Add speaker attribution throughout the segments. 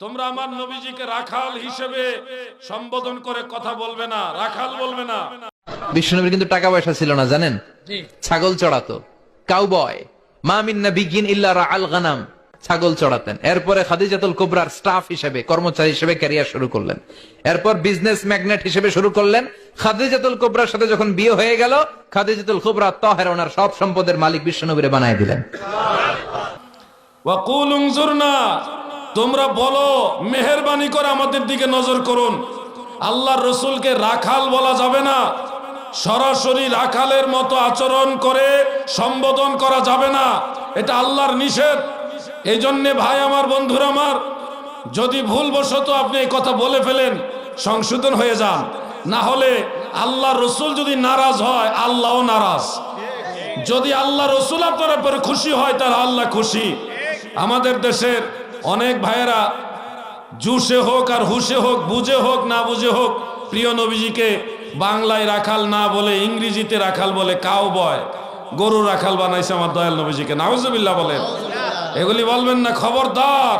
Speaker 1: তোমরা আমার নবীজিকে রাখাল হিসেবে সম্বোধন করে কথা বলবে না রাখাল বলবে না।
Speaker 2: বিষ্ণুনবীর কিন্তু টাকা পয়সা ছিল না জানেন? ছাগল চড়াতো। কাউবয় মা মিন্না বিগিন ইল্লা গানাম। ছাগল চড়াতেন। এরপরে খাদিজাতুল কুবরার স্টাফ হিসেবে কর্মচারী হিসেবে ক্যারিয়ার শুরু করলেন। এরপর বিজনেস ম্যাগনেট হিসেবে শুরু করলেন। খাদিজাতুল কুবরার সাথে যখন বিয়ে হয়ে গেল খাদিজাতুল কুবরা তহের ওনার সব সম্পদের মালিক বিষ্ণুনবীরে বানায় দিলেন।
Speaker 1: ওয়াকুল উনজুরনা তোমরা বলো, মেহেরবানি করে আমাদের দিকে নজর করুন। আল্লাহর রসুলকে রাখাল বলা যাবে না। সরাসরি রাখালের মতো আচরণ করে সম্বোধন করা যাবে না। এটা আল্লাহর নিষেধ। এই জন্যে ভাই আমার, বন্ধুরা আমার, যদি ভুলবশত আপনি এই কথা বলে ফেলেন, সংশোধন হয়ে যান। না হলে আল্লাহর রসুল যদি নারাজ হয়, আল্লাহও নারাজ। যদি আল্লাহ রসুল আপনার খুশি হয়, তাহলে আল্লাহ খুশি। আমাদের দেশের অনেক ভাইয়েরা জুসে হোক আর হুসে হোক, বুঝে হোক, না বুঝে হোক, প্রিয় নবীজিকে বাংলায় রাখাল না বলে, ইংরেজিতে রাখাল বলে কাউ বয় গরু রাখাল বানাইছে আমার দয়াল নবীজিকে। নাউজুবিল্লাহ বলেন। এগুলি বলবেন না, খবরদার।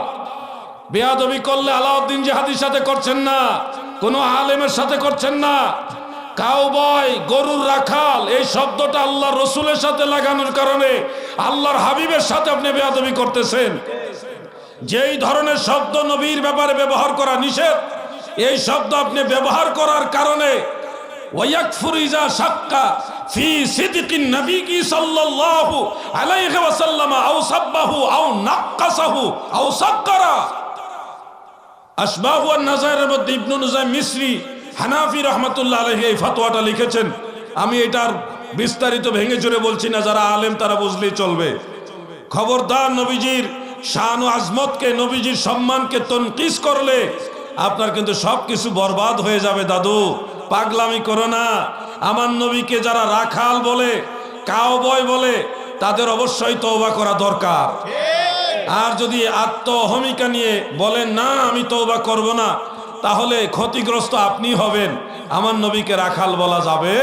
Speaker 1: বেয়াদবি করলে আলাউদ্দিন জাহাদির সাথে করছেন না, কোনো আলেমের সাথে করছেন না। কাউবয় গরুর রাখাল, এই শব্দটা আল্লাহ রসুলের সাথে লাগানোর কারণে আল্লাহর হাবিবের সাথে আপনি বেয়াদবি করতেছেন। যেই ধরনের শব্দ নবীর ব্যাপারে ব্যবহার করা নিষেধ, এই শব্দ আপনি ব্যবহার করার কারণে শাক্কা ফি সাল্লাল্লাহু আও আসবাহু ফতোয়াটা লিখেছেন। আমি এটার বিস্তারিত ভেঙে চুরে বলছি না, যারা আলেম তারা বুঝলেই চলবে। খবরদার নবীজির শান ও আজমতকে, নবীজির সম্মানকে তনকিস করলে আপনার কিন্তু সবকিছু বরবাদ হয়ে যাবে, দাদু। পাগলামি করো না। আমার নবীকে যারা রাখাল বলে কাউবয় বলে, তাদের অবশ্যই তওবা করা দরকার। আর যদি আত্মহমিকা নিয়ে বলেন, না, আমি তওবা করব না, তাহলে ক্ষতিগ্রস্ত আপনি হবেন। আমার নবীকে রাখাল বলা যাবে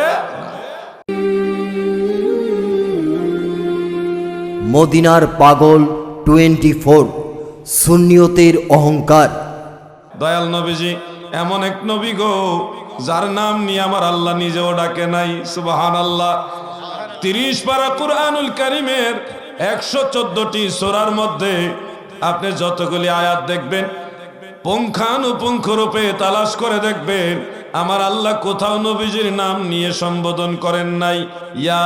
Speaker 3: মদিনার পাগল টোয়েন্টি ফোর সুন্নিয়তের অহংকার।
Speaker 1: দয়াল নবীজি, এমন এক নবী গো, যার নাম নিয়ে আমার আল্লাহ নিজেও ডাকে নাই সুবাহান আল্লাহ তিরিশ পারা কুরআনুল কারিমের একশো চোদ্দটি সোরার মধ্যে আপনি যতগুলি আয়াত দেখবেন, পুঙ্খানুপুঙ্খ রূপে তালাশ করে দেখবেন, আমার আল্লাহ কোথাও নবীজির নাম নিয়ে সম্বোধন করেন নাই। ইয়া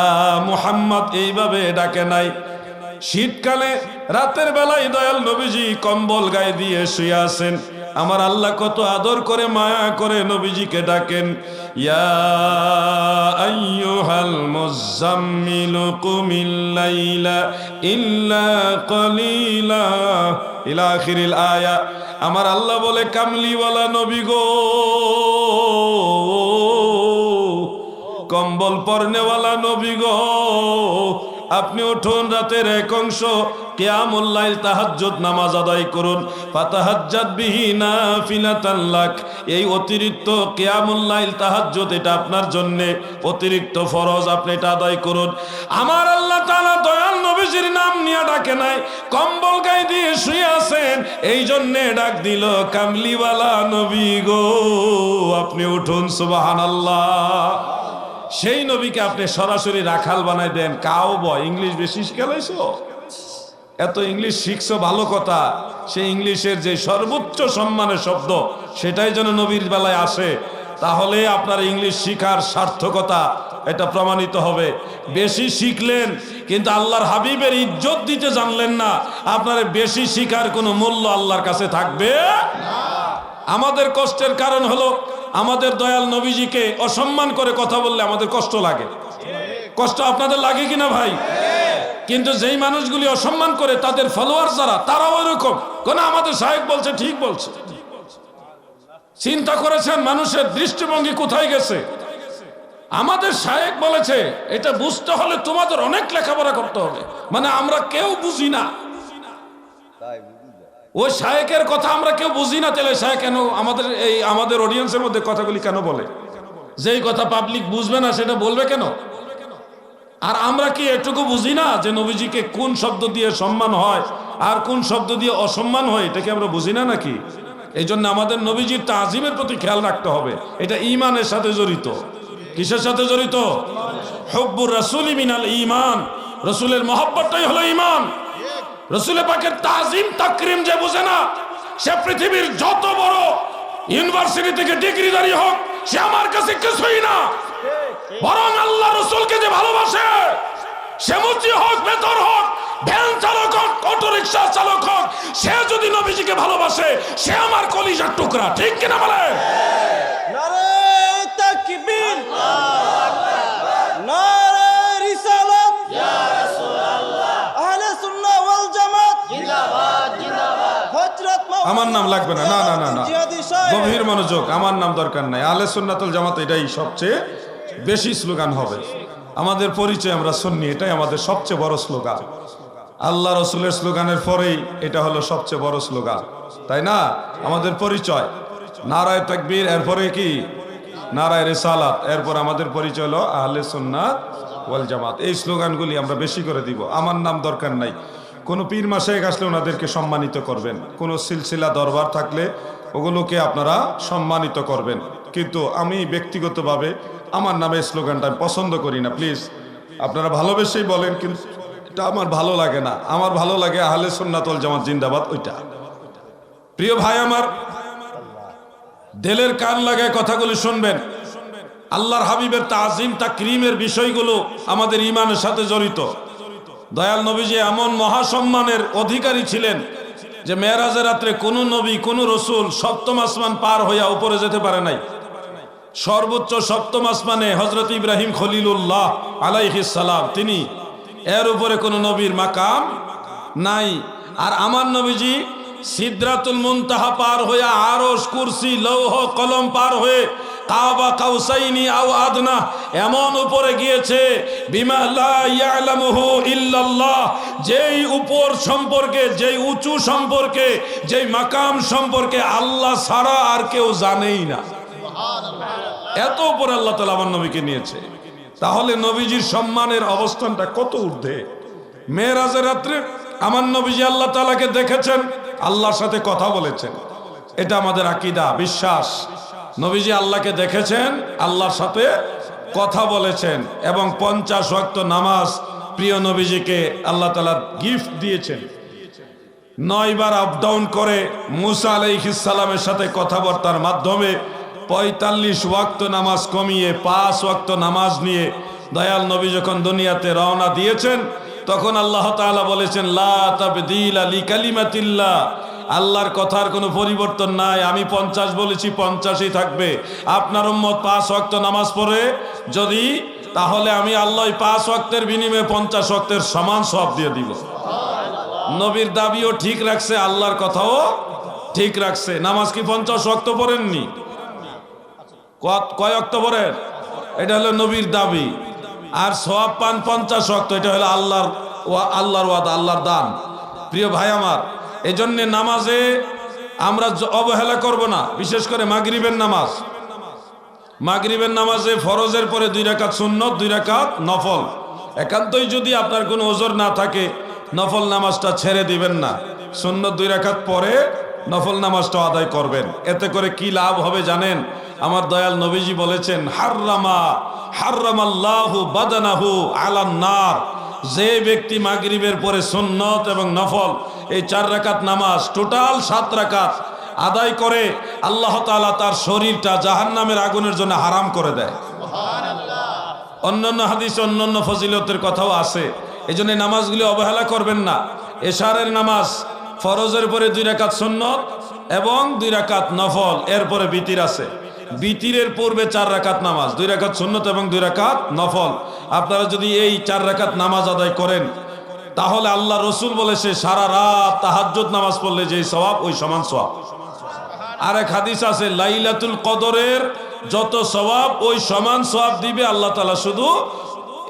Speaker 1: মুহাম্মদ, এইভাবে ডাকে নাই। শীতকালে, রাতের বেলায় দয়াল নবীজি কম্বল গায়ে দিয়ে শুয়ে আছেন। আমার আল্লাহ কত আদর করে, মায়া করে নবীজিকে ডাকেন। ইলা আয়া। আমার আল্লাহ বলে, কামলিওয়ালা নবী গো। কম্বল পরনেওয়ালা নবী গো। আপনি উঠুন রাতের এক অংশ কেয়ামুল্লাইল তাহাজ্জুদ নামাজ আদায় করুন। এই অতিরিক্ত এটা আপনার অতিরিক্ত ফরজ, আপনি এটা আদায় করুন। আমার আল্লাহ নাম নিয়ে ডাকে নাই, কম্বল গায়ে দিয়ে শুয়ে আছেন। এই জন্যে ডাক দিল, কামলিওয়ালা নবী গো, আপনি উঠুন, সুবহানাল্লাহ। সেই নবীকে আপনি সরাসরি রাখাল বানাই দেন। কাউ বয় ইংলিশ বেশি শিখালাইছো? এত ইংলিশ শিখছো, ভালো কথা। সেই ইংলিশের যে সর্বোচ্চ সম্মানের শব্দ, সেটাই যেন নবীর বেলায় আসে। তাহলে আপনার ইংলিশ শিখার সার্থকতা, এটা প্রমাণিত হবে। বেশি শিখলেন, কিন্তু আল্লাহর হাবিবের ইজ্জত দিতে জানলেন না। আপনার বেশি শিখার কোনো মূল্য আল্লাহর কাছে থাকবে আমাদের কষ্টের কারণ হলো আমাদের দয়াল নবীজিকে অসম্মান করে কথা বললে আমাদের কষ্ট লাগে। কষ্ট আপনাদের লাগে কিনা ভাই? কিন্তু যেই মানুষগুলি অসম্মান করে তাদের ফলোয়ার যারা, তারাও এরকম। কোন আমাদের সাহেব বলছে, ঠিক বলছে। চিন্তা করেছেন, মানুষের দৃষ্টিভঙ্গি কোথায় গেছে? আমাদের শায়েক বলেছে, এটা বুঝতে হলে তোমাদের অনেক লেখাপড়া করতে হবে। মানে আমরা কেউ বুঝি না। ওই শায়েকের কথা আমরা কেউ বুঝি না, তাহলে শায়েক কেন আমাদের এই, আমাদের অডিয়েন্সের মধ্যে কথাগুলি কেন বলে? যেই কথা পাবলিক বুঝবে না, সেটা বলবে কেন? আর আমরা কি এটুকু বুঝি না যে নবীজিকে কোন শব্দ দিয়ে সম্মান হয় আর কোন শব্দ দিয়ে অসম্মান হয় এটাকে আমরা বুঝি না নাকি? এই জন্য আমাদের নবীজির তাজিমের প্রতি খেয়াল রাখতে হবে। এটা ইমানের সাথে জড়িত। কিসের সাথে জড়িত? হব্বুর রাসুল মিনাল ইমান রসুলের মহব্বতটাই হলো ইমান রসুলের পাকের তাজিম তাকরিম যে বুঝে না, সে পৃথিবীর যত বড় ইউনিভার্সিটি থেকে ডিগ্রি দাঁড়িয়ে হোক, সে আমার কাছে কিছুই না। বরং আল্লাহ রসুলকে যে ভালোবাসে, সে মুচি হোক বেতর হোক, ভ্যান চালক হোক, অটো রিক্সা চালক হোক, সে যদি নবীজিকে ভালোবাসে, সে আমার কলিজার টুকরা। ঠিক কিনা বলে
Speaker 4: তাকবীর। নারায়
Speaker 1: আমার নাম লাগবে না না না না না। গভীর মনোযোগ আমার নাম দরকার নাই। আলে সুন্নাতুল জামাত এটাই সবচেয়ে বেশি স্লোগান হবে। আমাদের পরিচয় আমরা শুনি এটাই আমাদের সবচেয়ে বড় স্লোগান। আল্লাহ রসুলের স্লোগানের পরেই এটা হলো সবচেয়ে বড় স্লোগান। তাই না? আমাদের পরিচয়। নারায় তাকবীর এরপরে কি? নারায় রেসালাত এরপর আমাদের পরিচয় হলো আহলে সুন্নাত ওয়াল জামাত। এই স্লোগানগুলি আমরা বেশি করে দিব। আমার নাম দরকার নাই। কোনো পীর মাসায় আসলে ওনাদেরকে সম্মানিত করবেন। কোনো সিলসিলা দরবার থাকলে ওগুলোকে আপনারা সম্মানিত করবেন। কিন্তু আমি ব্যক্তিগতভাবে আমার নামে স্লোগানটা আমি পছন্দ করি না, প্লিজ। আপনারা ভালোবেসেই বলেন, কিন্তু এটা আমার ভালো লাগে না। আমার ভালো লাগে আহলে সুন্নাতল জামাত জিন্দাবাদ ওইটা। প্রিয় ভাই আমার, দেলের কান লাগায় কথাগুলি শুনবেন। আল্লাহর হাবিবের তাজিম তা ক্রিমের বিষয়গুলো আমাদের ইমানের সাথে জড়িত। দয়াল নবীজি এমন মহাসম্মানের অধিকারী ছিলেন যে মেয়েরাজের রাত্রে কোনো নবী, কোনো রসুল সপ্তম আসমান পার হইয়া উপরে যেতে পারে নাই। সর্বোচ্চ সপ্তম আসমানে হজরত ইব্রাহিম খলিলুল্লাহ সালাম, তিনি এর উপরে কোনো নবীর মাকাম নাই। আর আমার নবীজি সিদ্রাতুল মুনতাহা পার হয়ে আরশ, কুরসি, লৌহ, কলম পার হয়ে কাবা কাউসাইনি আও আদনা এমন উপরে গিয়েছে বিমা লা ইয়ালামুহু ইল্লাল্লাহ যেই উপর সম্পর্কে যেই উঁচু সম্পর্কে যেই মাকাম সম্পর্কে আল্লাহ ছাড়া আর কেউ জানেই না। এত উপর আল্লাহ তালা আমার নবীকে নিয়েছে। তাহলে নবীজির সম্মানের অবস্থানটা কত ঊর্ধ্বে? মেয়েরাজের রাত্রে আমার নবীজি আল্লাহ তালাকে দেখেছেন আল্লাহর সাথে কথা বলেছেন। এটা আমাদের আকিদা বিশ্বাস। নবীজি আল্লাহকে দেখেছেন, আল্লাহর সাথে কথা বলেছেন এবং পঞ্চাশ ওয়াক্ত নামাজ প্রিয় নবীজিকে আল্লাহ তালা গিফট দিয়েছেন। নয়বার আপ ডাউন করে মুসা আলাইহিসালামের সাথে কথাবার্তার মাধ্যমে পঁয়তাল্লিশ ওয়াক্ত নামাজ কমিয়ে পাঁচ ওয়াক্ত নামাজ নিয়ে দয়াল নবী যখন দুনিয়াতে রওনা দিয়েছেন, তখন আল্লাহ তাআলা বলেছেন, লা তাবদিলা লিকালিমাতিল্লাহ আল্লাহর কথার কোনো পরিবর্তন নাই। আমি পঞ্চাশ বলেছি, পঞ্চাশই থাকবে। আপনার উম্মত পাঁচ ওয়াক্ত নামাজ পড়ে, যদি, তাহলে আমি আল্লাহ পাঁচ ওয়াক্তের বিনিময়ে পঞ্চাশ ওয়াক্তের সমান সব দিয়ে দিব। নবীর দাবিও ঠিক রাখছে, আল্লাহর কথাও ঠিক রাখছে। নামাজ কি পঞ্চাশ অক্ত পড়েননি? কয় অক্ত পড়েন? এটা হলো নবীর দাবি। আর সব পান পঞ্চাশ অক্ত এটা হলো আল্লাহর আল্লাহর ওয়াদা, আল্লাহর দান। প্রিয় ভাই আমার এই জন্যে নামাজে আমরা অবহেলা করব না, বিশেষ করে মাগরিবের নামাজ। মাগরিবের নামাজে ফরজের পরে দুই রাকাত সুন্নত, দুই রাকাত নফল। একান্তই যদি আপনার কোনো ওজোর না থাকে, নফল নামাজটা ছেড়ে দিবেন না। সুন্নত দুই রাকাত পরে নফল নামাজটা আদায় করবেন। এতে করে কি লাভ হবে জানেন? আমার দয়াল নবীজি বলেছেন, হাররামা, হাররামাল্লাহু বাদানাহু আলান নার। যে ব্যক্তি মাগরিবের পরে সুন্নত এবং নফল এই চার রাকাত নামাজ টোটাল সাত রাকাত আদায় করে আল্লাহ তাআলা তার শরীরটা জাহান্নামের আগুনের জন্য হারাম করে দেয়। অন্যান্য হাদিস অন্যান্য ফজিলতের কথাও আছে। এই জন্য নামাজগুলি অবহেলা করবেন না। এশারের নামাজ ফরজের পরে দুই রাকাত সুন্নত এবং দুই রাকাত নফল এরপরে বিতির আছে। বিতিরের পূর্বে চার রাকাত নামাজ দুই রাকাত সুন্নত এবং দুই রাকাত নফল। আপনারা যদি এই চার রাকাত নামাজ আদায় করেন তাহলে আল্লাহ রসুল বলেছে সারা রাত তাহাজ্জুদ নামাজ পড়লে যেই সওয়াব, ওই সমান সওয়াব। আর এক হাদিস আছে, লাইলাতুল কদরের যত সওয়াব, ওই সমান সওয়াব দিবে আল্লাহ তালা শুধু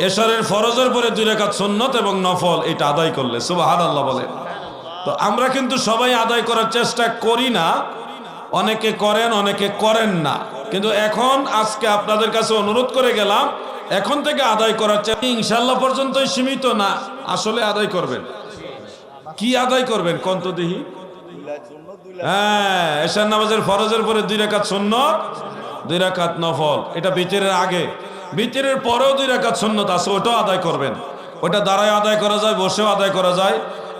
Speaker 1: এশারের ফরজের পরে দুই রাকাত সুন্নত এবং নফল, এটা আদায় করলে। সুবহান আল্লাহ বলেন তো আমরা কিন্তু সবাই আদায় করার চেষ্টা করি না। অনেকে করেন অনেকে করেন না। কিন্তু এখন আজকে আপনাদের কাছে অনুরোধ করে গেলাম, এখন থেকে আদায় করার চেষ্টা ইনশাল্লাহ পর্যন্তই সীমিত না। আসলে আদায় করবেন। কি আদায় করবেন? কন্ত দেহি হ্যাঁ এশার নামাজের ফরজের পরে দুই রাকাত সুন্নত, দুই রাকাত নফল। এটা বিচেরের আগে। বিচেরের পরেও দুই রাকাত সুন্নত আছে, ওটাও আদায় করবেন। ওটা দাঁড়ায় আদায় করা যায়, বসেও আদায় করা যায়।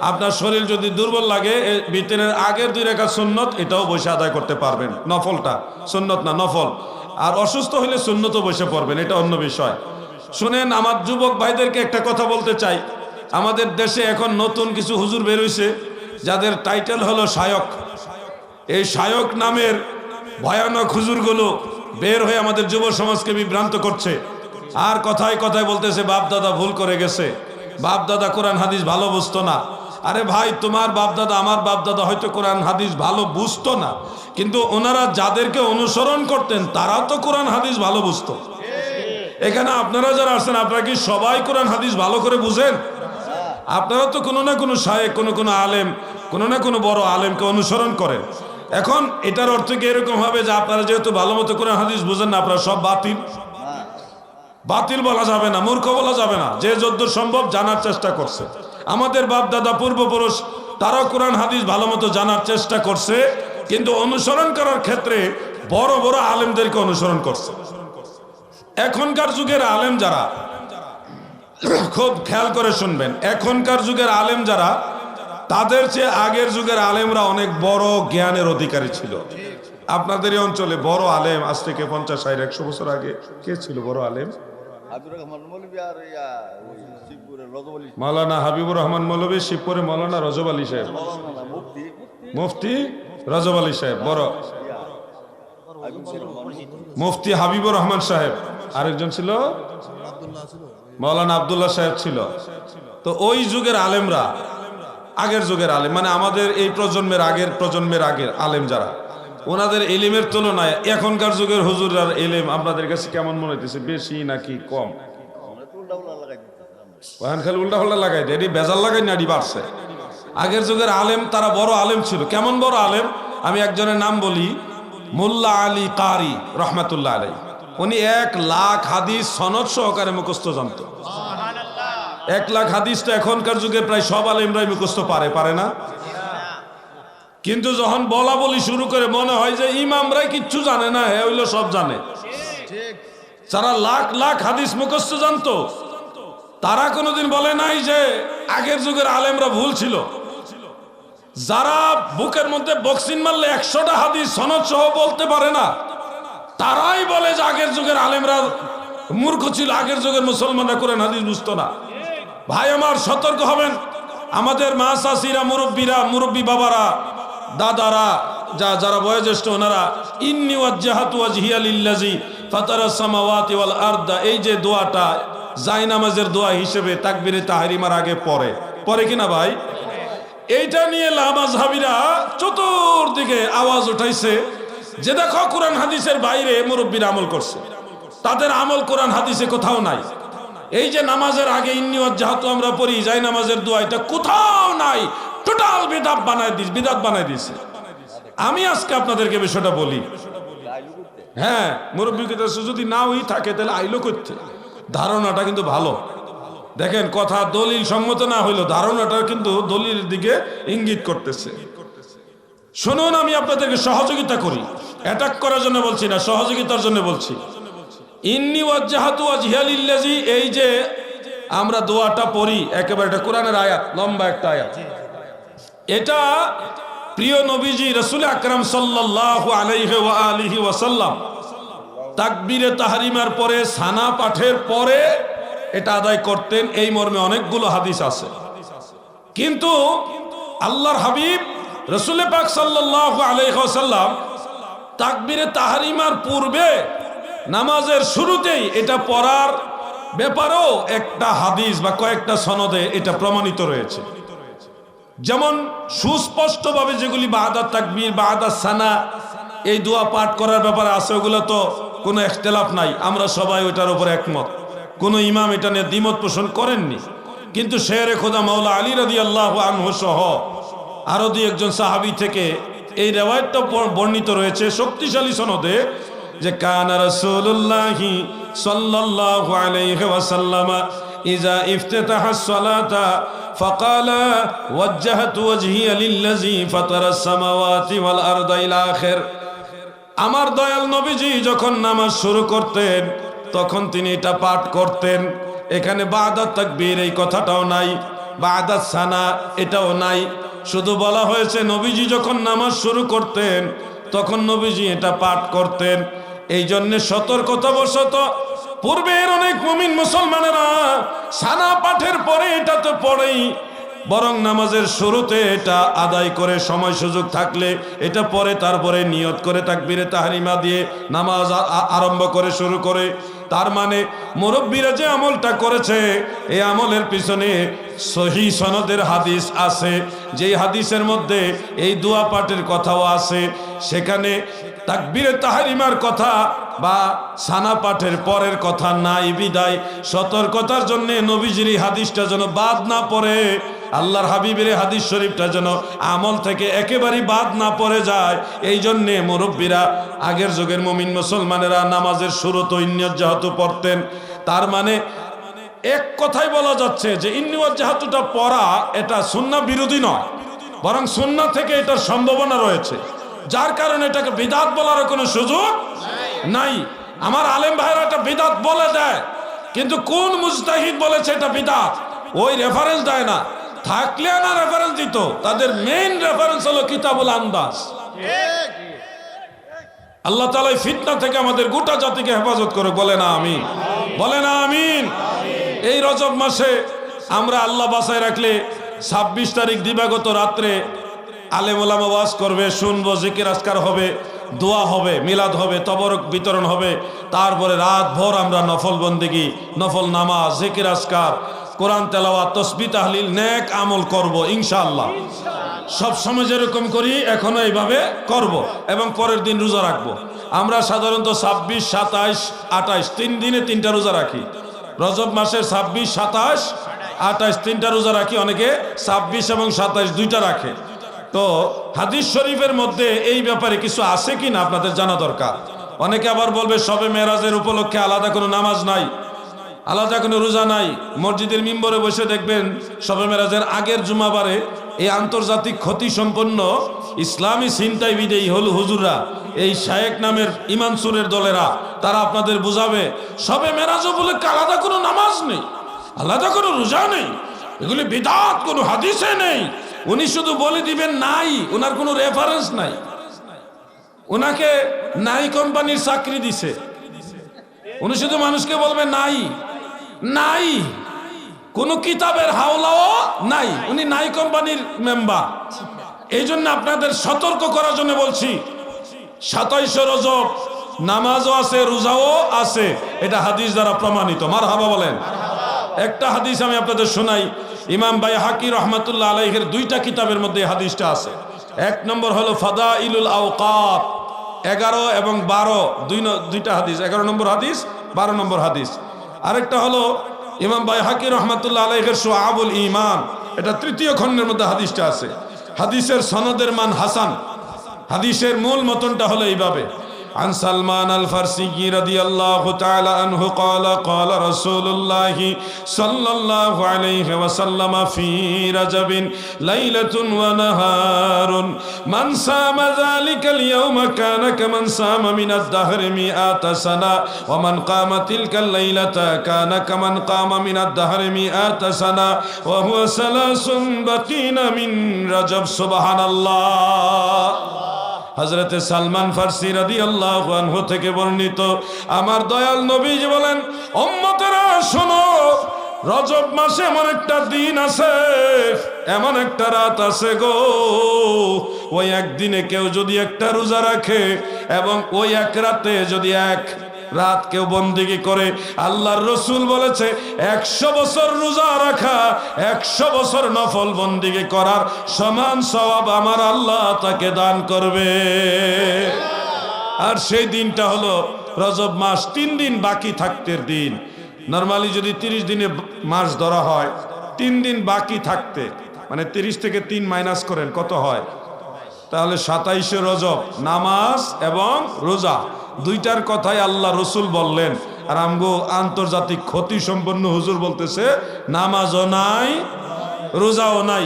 Speaker 1: আপনার শরীর যদি দুর্বল লাগে বিচেরের আগের দুই রেখা সুন্নত, এটাও বসে আদায় করতে পারবেন। নফলটা। সুন্নত না, নফল। আর অসুস্থ হলে সুন্নতও বসে পড়বেন, এটা অন্য বিষয়। শুনেন, আমার যুবক ভাইদেরকে একটা কথা বলতে চাই। আমাদের দেশে এখন নতুন কিছু হুজুর বেরোইছে, যাদের টাইটেল হলো শায়ক এই শায়ক নামের ভয়ানক হুজুরগুলো বের হয়ে আমাদের যুব সমাজকে বিভ্রান্ত করছে। আর কথায় কথায় বলতেছে, বাপ দাদা ভুল করে গেছে। বাপ দাদা কোরআন হাদিস ভালো বুঝতো না। আরে ভাই, তোমার বাপ দাদা, আমার বাপ দাদা হয়তো কোরআন হাদিস ভালো বুঝতো না। কিন্তু ওনারা যাদেরকে অনুসরণ করতেন তারা তো কোরআন হাদিস ভালো বুঝতো। এখানে আপনারা যারা আছেন, আপনারা কি সবাই কোরআন হাদিস ভালো করে বুঝেন? আপনারা তো কোনো না কোনো শায়েক, কোনো কোনো আলেম, কোনো না কোনো বড় আলেমকে অনুসরণ করেন এখন এটার অর্থ কি এরকম হবে যে আপনারা যেহেতু ভালো মতো কোরআন হাদিস বোঝেন না, আপনারা সব বাতিল? বাতিল বলা যাবে না, মূর্খ বলা যাবে না, যে যদ্দ সম্ভব জানার চেষ্টা করছে। আমাদের বাপ দাদা পূর্বপুরুষ, তারাও কোরআন হাদিস ভালো মতো জানার চেষ্টা করছে, কিন্তু অনুসরণ করার ক্ষেত্রে বড় বড় আলেমদেরকে অনুসরণ করছে। এখনকার যুগের আলেম যারা খুব খেয়াল করে শুনবেন। এখনকার যুগের আলেম যারা তাদের চেয়ে আগের যুগের আলেমরা অনেক বড় জ্ঞানের অধিকারী ছিল। আপনাদের এই অঞ্চলে বড় আলেম আজ থেকে পঞ্চাশ ষাট একশো বছর আগে কে ছিল বড় আলেম? মাওলানা হাবিবুর রহমান মৌলবী শিবপুরে মাওলানা রজব আলী সাহেব।
Speaker 4: মুফতি।
Speaker 1: মুফতি রজব আলী সাহেব বড়। মুফতি হাবিবুর রহমান সাহেব। আরেকজন ছিল? মাওলানা আবদুল্লাহ সাহেব ছিল। তো ওই যুগের আলেমরা, আগের যুগের আলেম মানে আমাদের এই প্রজন্মের আগের প্রজন্মের আগের আলেম যারা, ওনাদের এলিমের তুলনায় এখনকার যুগের হুজুরার এলিম আপনাদের কাছে কেমন মনে হইতেছে? বেশি নাকি কম?
Speaker 4: লাগাই
Speaker 1: বেজাল লাগাই আগের যুগের আলেম, তারা বড় আলেম ছিল। কেমন বড় আলেম? আমি একজনের নাম বলি, মোল্লা আলী কারি, রহমাতুল্লাহ আলাই উনি এক লাখ হাদিস সনদ সহকারে মুখস্থ জানত। এক লাখ হাদিস তো এখনকার যুগে প্রায় সব আলেমরাই মুখস্থ পারে পারে না? কিন্তু যখন বলা বলি শুরু করে মনে হয় যে ইমামরাই কিচ্ছু জানে না হ্যাঁ হইল সব জানে। যারা লাখ লাখ হাদিস মুখস্থ জানতো তারা কোনোদিন বলে নাই যে আগের যুগের আলেমরা ভুল ছিল। যারা বুকের মধ্যে বক্সিং মারলে একশোটা হাদিস সনদ সহ বলতে পারে না তারাই বলে যে আগের যুগের আলেমরা মূর্খ ছিল, আগের যুগের মুসলমানরা কোরআন, হাদিস বুঝতো না। ভাই, আমার সতর্ক হবেন। আমাদের মা চাষিরা, মুরব্বীরা, মুরব্বী বাবারা, দাদারা, যা, যারা বয়োজ্যেষ্ঠ, ওনারা, ইন্নি ওয়াজ্জাহাতু ওয়াজহিয়া লিল্লাজি ফাতারাস সামাওয়াতি ওয়াল আরদা এই যে দোয়াটা জাই নামাজের দোয়া হিসেবে তাকবিরে তাহারিমার আগে পড়ে। পরে কিনা ভাই? এইটা নিয়ে লামাজহাবিরা চতুর্দিকে আওয়াজ উঠাইছে। যে দেখো কোরআন হাদিসের বাইরে মুরব্বীর আমল করছে। তাদের আমল কোরআন হাদিসে কোথাও নাই। এই যে নামাজের আগে ইন্নিওয়াত যাহাতু আমরা পড়ি, যাই নামাজের দোয়া এটা কোথাও নাই। টোটাল বিদাত বানায় দিস, বিদাত বানাই দিছে। আমি আজকে আপনাদেরকে বিষয়টা বলি। হ্যাঁ মুরব্বীকে যদি না হই থাকে, তাহলে আইলো করতে। ধারণাটা কিন্তু ভালো। দেখেন, কথা দলিল সম্মত না হইল ধারণাটা কিন্তু দলিলের দিকে ইঙ্গিত করতেছে। শুনুন, আমি আপনাদেরকে সহযোগিতা করি। অ্যাটাক করার জন্য বলছি না, সহযোগিতার জন্য বলছি। ইন্নি ওয়াজ্জাহাতু ওয়াজহিয়ালিল্লাজি এই যে আমরা দোয়াটা পড়ি, একেবারে কোরআনের আয়াত, লম্বা একটা আয়াত। এটা প্রিয় নবীজি রসুল আকরাম সাল্লাল্লাহু আলাইহি ওয়া আলিহি ওয়াসাল্লাম তাকবীরে তাহরিমার পরে, সানা পাঠের পরে এটা আদায় করতেন। এই মর্মে অনেকগুলো হাদিস আছে। কিন্তু আল্লাহর হাবিব রসুল পাক সাল্লাল্লাহু আলাইহি ওয়াসাল্লাম তাকবীরে তাহরিমার পূর্বে নামাজের শুরুতেই এটা পড়ার ব্যাপারেও একটা হাদিস বা কয়েকটা সনদে এটা প্রমাণিত রয়েছে। যেমন সুস্পষ্টভাবে যেগুলি বাহাদার তাকবীর বাহাদার সানা, এই দোয়া পাঠ করার ব্যাপারে আছে, ওগুলো তো কোনো এখতেলাফ নাই, আমরা সবাই ওটার উপর একমত। কোনো ইমাম এটা নিয়ে দ্বিমত পোষণ করেননি। কিন্তু শেয়ারে খোদা মাওলা আলী রাদি আল্লাহ আনহু সহ আরও দুই একজন সাহাবি থেকে এই রেওয়ায়তটা ব- বর্ণিত রয়েছে শক্তিশালী সনদে যে কানা রাসূলুল্লাহি সাল্লাল্লাহু আলাইহি ওয়াসাল্লাম ইজা ইফতাতাহা সালাতা فقال وجهت وجهي للذي فطر السماوات والأرض إلى آخر আমার দয়াল নবীজি যখন নামাজ শুরু করতেন তখন তিনি এটা পাঠ করতেন এখানে বাদাত তাকবীর এই কথাটাও নাই বাদাত সানা এটাও নাই শুধু বলা হয়েছে, নবীজি যখন নামাজ শুরু করতেন, তখন নবীজি এটা পাঠ করতেন। এই জন্যে সতর্কতাবশত পূর্বের অনেক মুমিন মুসলমানেরা সানা পাঠের পরে এটা তো পড়েই, বরং নামাজের শুরুতে এটা আদায় করে সময় সুযোগ থাকলে এটা পরে তারপরে নিয়ত করে তাকবিরে তাহারিমা দিয়ে নামাজ আরম্ভ করে শুরু করে। তার মানে মুরব্বীরা যে আমলটা করেছে এই আমলের পিছনে সহি সনদের হাদিস আছে। যেই হাদিসের মধ্যে এই দোয়া পাঠের কথাও আছে। সেখানে তাকবিরে তাহারিমার কথা বা সানা পাঠের পরের কথা নাই বিদায়। সতর্কতার জন্য নবীজির হাদিসটা যেন বাদ না পড়ে। আল্লাহর হাবিবের হাদিস শরীফটা যেন আমল থেকে একেবারেই বাদ না পড়ে যায়। এই জন্যে মুরব্বীরা, আগের যুগের মমিন মুসলমানেরা নামাজের শুরু তো ইন্নিয়ত পড়তেন। তার মানে এক কথাই বলা যাচ্ছে যে ইন্নিওয়াজ জাহাতুটা পড়া এটা সুন্না বিরোধী নয়, বরং সুন্না থেকে এটার সম্ভাবনা রয়েছে। যার কারণে এটাকে বিদাত বলার কোনো সুযোগ নাই। আমার আলেম ভাইরা এটা বিদাত বলে দেয়, কিন্তু কোন মুস্তাহিদ বলেছে এটা বিদাত? ওই রেফারেন্স দেয় না। থাকলে না রেফারেন্স দিত, তাদের মেইন রেফারেন্স হলো কিতাবুল আন্দাজ। আল্লাহ তালা ফিতনা থেকে আমাদের গোটা জাতিকে হেফাজত করে বলে না আমিন। বলে না আমিন। এই রজব মাসে আমরা আল্লাহ বাসায় রাখলে ছাব্বিশ তারিখ দিবাগত রাত্রে আলেম ওলামা ওয়াজ করবে, শুনব, জিকির আজকার হবে, দোয়া হবে, মিলাদ হবে, তবরক বিতরণ হবে, তারপরে রাত ভোর আমরা নফল বন্দিগি নফল নামাজ, জিকির আজকার কোরআন তেলাওয়া তসবি তাহলিল নেক আমল করব ইনশাআল্লাহ। সব সময় যেরকম করি এখনও এইভাবে করব এবং পরের দিন রোজা রাখব। আমরা সাধারণত ছাব্বিশ সাতাইশ আঠাইশ তিন দিনে তিনটা রোজা রাখি। রজব মাসের ছাব্বিশ সাতাশ আঠাইশ তিনটা রোজা রাখি অনেকে ছাব্বিশ এবং সাতাইশ দুইটা রাখে। তো হাদিস শরীফের মধ্যে এই ব্যাপারে কিছু আছে কি না আপনাদের জানা দরকার? অনেকে আবার বলবে সবে মেরাজের উপলক্ষে আলাদা কোনো নামাজ নাই। আলাদা কোনো রোজা নাই। মসজিদের মিম্বরে বসে দেখবেন সবে মেরাজের আগের জুমাবারে এই আন্তর্জাতিক ক্ষতি সম্পন্ন ইসলামী চিন্তায় বিদেয়ী হল হুজুরা এই শায়েক নামের ইমানসুরের দলেরা। তারা আপনাদের বুঝাবে, সবে মেরাজ বলে আলাদা কোনো নামাজ নেই, আলাদা কোনো রোজা নেই, এগুলি বিদাত, কোনো হাদিসে নেই। উনি শুধু বলে দিবেন নাই ওনার কোনো রেফারেন্স নাই। ওনাকে নাই কোম্পানির চাকরি দিছে। উনি শুধু মানুষকে বলবে নাই নাই। কোন কিতাবের হাওলাও নাই। উনি নাই কোম্পানির মেম্বার এই জন্য আপনাদের সতর্ক করার জন্য বলছি, সাতাইশ রজব নামাজও আছে, রোজাও আছে। এটা হাদিস দ্বারা প্রমাণিত। মার হাবা বলেন। একটা হাদিস আমি আপনাদের শোনাই। ইমাম বাই হাকি রহমতুল্লাহ আলাইহের দুইটা কিতাবের মধ্যে হাদিসটা আছে। এক নম্বর হলো ফাদা ইলুল আওকাত। এগারো এবং বারো, দুই দুইটা হাদিস। এগারো নম্বর হাদিস, বারো নম্বর হাদিস। আরেকটা হলো ইমাম বাই হাকি রহমতুল্লাহ আলাইহের সোহাবুল ইমান এটা তৃতীয় খণ্ডের মধ্যে হাদিসটা আছে। হাদিসের সনদের মান হাসান। হাদিসের মূল মতনটা হলো এইভাবে। عن سلمان الفارسي رضي الله تعالى عنه قال قال رسول الله صلى الله عليه وسلم في رجب ليلة ونهار من سام ذلك اليوم كان كمن سام من الدهر مئات سنة ومن قام تلك الليلة كان كمن قام من الدهر مئات سنة وهو ثلاث بقين من رجب سبحان الله হজরতে সালমান ফার্সি রাদি আল্লাহ থেকে বর্ণিত। আমার দয়াল নবীজ বলেন অম্মতেরা শোনো, রজব মাসে এমন একটা দিন আছে, এমন একটা রাত আছে গো, ওই একদিনে কেউ যদি একটা রোজা রাখে এবং ওই এক রাতে যদি এক রাত কেউ বন্দিগি করে, আল্লাহর রসুল বলেছে, একশো বছর রোজা রাখা, একশো বছর নফল বন্দিগি করার সমান সবাব আমার আল্লাহ তাকে দান করবে। আর সেই দিনটা হলো রজব মাস, তিন দিন বাকি থাকতে দিন। নর্মালি যদি তিরিশ দিনে মাস ধরা হয়, তিন দিন বাকি থাকতে মানে তিরিশ থেকে তিন মাইনাস করেন, কত হয়? তাহলে সাতাইশে রজব, নামাজ এবং রোজা। দুইটার কথাই আল্লাহ রসুল বললেন। আর আমগো আন্তর্জাতিক ক্ষতি সম্পন্ন হুজুর বলতেছে, নামাজও নাই, রোজাও নাই।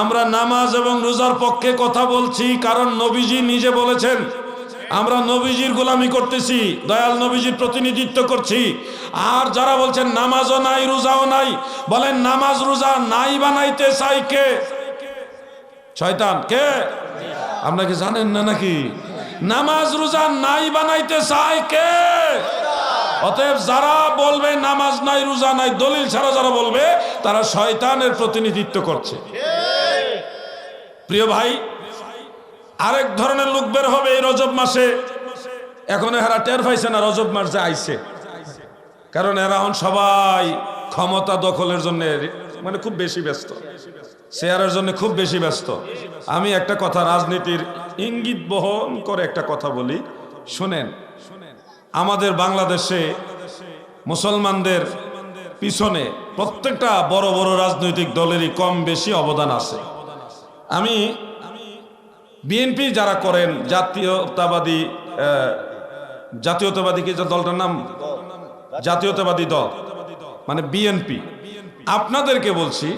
Speaker 1: আমরা নামাজ এবং রোজার পক্ষে কথা বলছি, কারণ নবীজি নিজে বলেছেন, আমরা নবীজির গোলামি করতেছি, দয়াল নবীজির প্রতিনিধিত্ব করছি। আর যারা বলছেন, নামাজও নাই, রোজাও নাই, বলেন, নামাজ, রোজা নাই বানাইতে চাই কে? শয়তান, কে? আপনাকে জানেন না নাকি? নামাজ রোজা নাই বানাইতে চায় কে? অতএব যারা বলবে নামাজ নাই, রোজা নাই, দলিল ছাড়া যারা বলবে, তারা শয়তানের প্রতিনিধিত্ব করছে। প্রিয় ভাই, আরেক ধরনের লোক বের হবে এই রজব মাসে। এখন এরা টের পাইছে না রজব মাস যে আইছে। কারণ এরা এখন সবাই ক্ষমতা দখলের জন্য মানে খুব বেশি ব্যস্ত। শেয়ারের জন্য খুব বেশি ব্যস্ত। আমি একটা কথা রাজনীতির ইঙ্গিত বহন করে একটা কথা বলি। শুনেন, আমাদের বাংলাদেশে মুসলমানদের পিছনে প্রত্যেকটা বড় বড় রাজনৈতিক দলেরই কম বেশি অবদান আছে। আমি বিএনপি যারা করেন, জাতীয়তাবাদী জাতীয়তাবাদী কি দলটার নাম? জাতীয়তাবাদী দল। মানে বিএনপি। আপনাদেরকে বলছি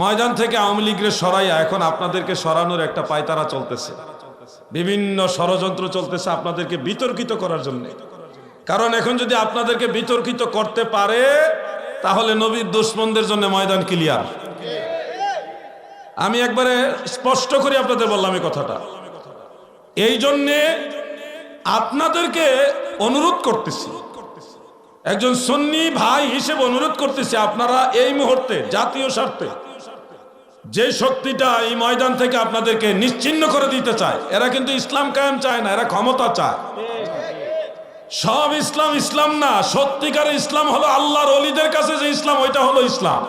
Speaker 1: ময়দান থেকে আওয়ামী লীগের সরাইয়া এখন আপনাদেরকে সরানোর একটা পায়তারা চলতেছে। বিভিন্ন ষড়যন্ত্র চলতেছে আপনাদেরকে বিতর্কিত করার জন্য। কারণ এখন যদি আপনাদেরকে বিতর্কিত করতে পারে, তাহলে নবীর দুশ্মনদের জন্য ময়দান ক্লিয়ার। আমি একবারে স্পষ্ট করে আপনাদের বললাম এই কথাটা। এই জন্যে আপনাদেরকে অনুরোধ করতেছি। একজন সন্নি ভাই হিসেবে অনুরোধ করতেছি, আপনারা এই মুহূর্তে জাতীয় স্বার্থে যে শক্তিটা এই ময়দান থেকে আপনাদেরকে নিশ্চিন্ন করে দিতে চায়, এরা কিন্তু ইসলাম কায়েম চায় না, এরা ক্ষমতা চায়। সব ইসলাম ইসলাম না সত্যিকার ইসলাম হলো আল্লাহর অলিদের কাছে যে ইসলাম, ওইটা হলো ইসলাম।